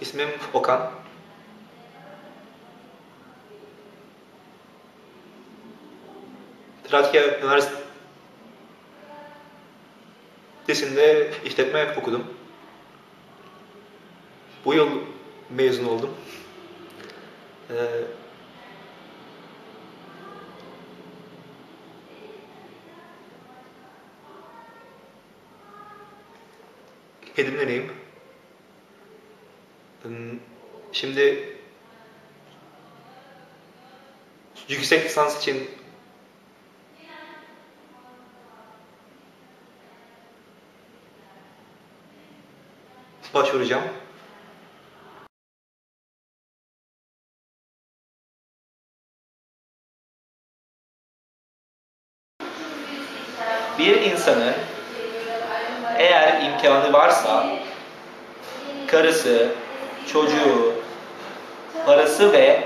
İsmim Okan. Trakya Üniversitesi'nde işletme okudum. Bu yıl mezun oldum. Ee, Edimliyim. Hmm, Şimdi yüksek lisans için başvuracağım. bir insanın eğer imkanı varsa karısı, çocuğu, parası ve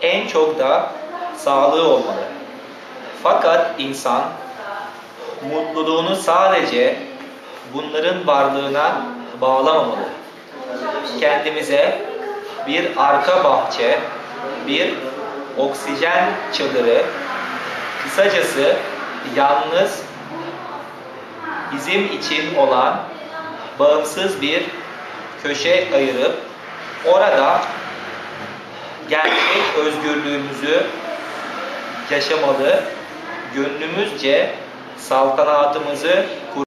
en çok da sağlığı olmalı. Fakat insan mutluluğunu sadece bunların varlığına bağlamamalı. Kendimize bir arka bahçe, bir oksijen çadırı, kısacası yalnız bizim için olan bağımsız bir köşe ayırıp orada gerçek özgürlüğümüzü yaşamalı, gönlümüzce saltanatımızı kur